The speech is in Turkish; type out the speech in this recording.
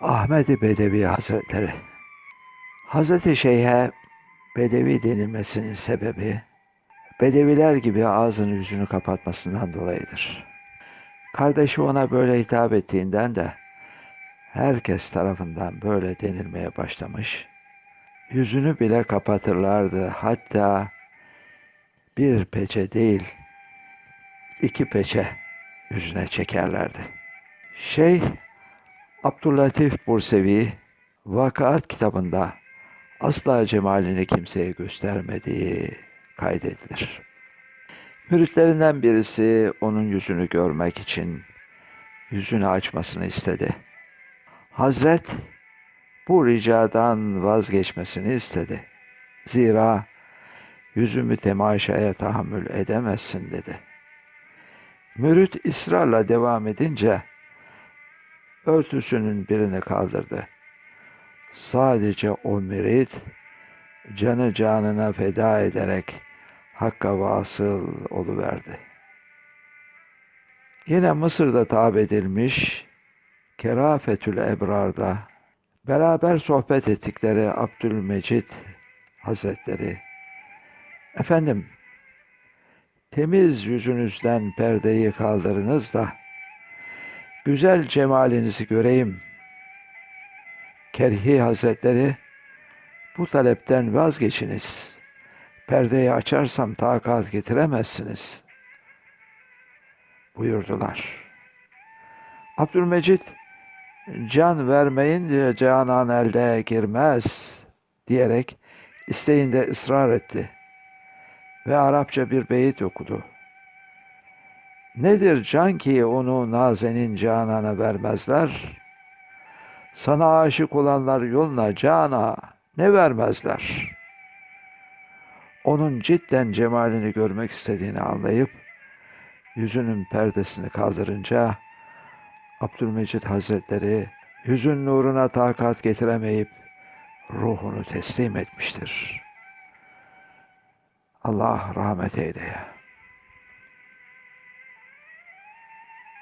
Ahmet-i Bedevi Hazretleri Hazreti Şeyh'e Bedevi denilmesinin sebebi Bedeviler gibi ağzını yüzünü kapatmasından dolayıdır. Kardeşi ona böyle hitap ettiğinden de herkes tarafından böyle denilmeye başlamış. Yüzünü bile kapatırlardı. Hatta bir peçe değil, iki peçe yüzüne çekerlerdi. Şeyh Abdüllatif Bursevi Vakaat kitabında asla cemalini kimseye göstermediği kaydedilir. Müritlerinden birisi onun yüzünü görmek için yüzünü açmasını istedi. Hazret bu ricadan vazgeçmesini istedi. Zira yüzümü temaşaya tahammül edemezsin dedi. Mürit ısrarla devam edince örtüsünün birini kaldırdı. Sadece o mürit canı canına feda ederek Hakk'a vasıl oluverdi. Yine Mısır'da tab edilmiş Kerafetül Ebrar'da beraber sohbet ettikleri Abdülmecid Hazretleri Efendim temiz yüzünüzden perdeyi kaldırınız da güzel cemalinizi göreyim. Kerhi Hazretleri bu talepten vazgeçiniz. Perdeyi açarsam takat getiremezsiniz. Buyurdular. Abdülmecid can vermeyince canan elde girmez diyerek isteğinde ısrar etti ve Arapça bir beyit okudu. Nedir can ki onu nazenin canana vermezler? Sana aşık olanlar yoluna cana ne vermezler? Onun cidden cemalini görmek istediğini anlayıp yüzünün perdesini kaldırınca Abdülmecid Hazretleri yüzün nuruna takat getiremeyip ruhunu teslim etmiştir. Allah rahmet eyleye.